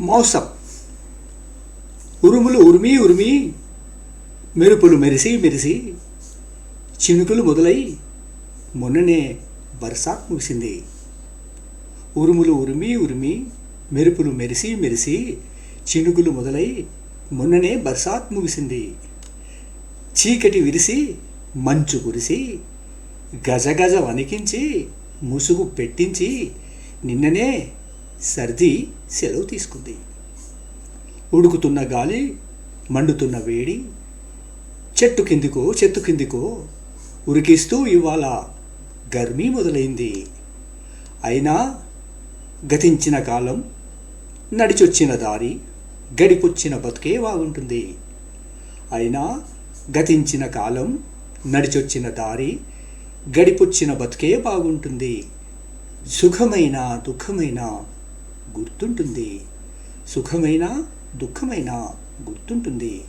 మోసం. ఉరుములు ఉరిమి ఉరిమి మెరుపులు మెరిసి మెరిసి చినుకులు మొదలై మొన్ననే బర్సాత్ ముగిసింది. ఉరుములు ఉరిమి ఉరిమి మెరుపులు మెరిసి మెరిసి చినుకులు మొదలై మొన్ననే బర్సాత్ ముగిసింది. చీకటి విరిసి మంచు కురిసి గజగజ వణికించి ముసుగు పెట్టించి నిన్ననే సర్ది సెలవు తీసుకుంది. ఉడుకుతున్న గాలి మండుతున్న వేడి చెట్టు కిందికో చెట్టు కిందికో ఉరికిస్తూ ఇవాళ గర్మీ మొదలైంది. అయినా గతించిన కాలం నడిచొచ్చిన దారి గడిపొచ్చిన బతుకే బాగుంటుంది. అయినా గతించిన కాలం నడిచొచ్చిన దారి గడిపొచ్చిన బతుకే బాగుంటుంది. సుఖమైన దుఃఖమైన గుర్తుంటుంది. సుఖమైన దుఃఖమైన గుర్తుంటుంది.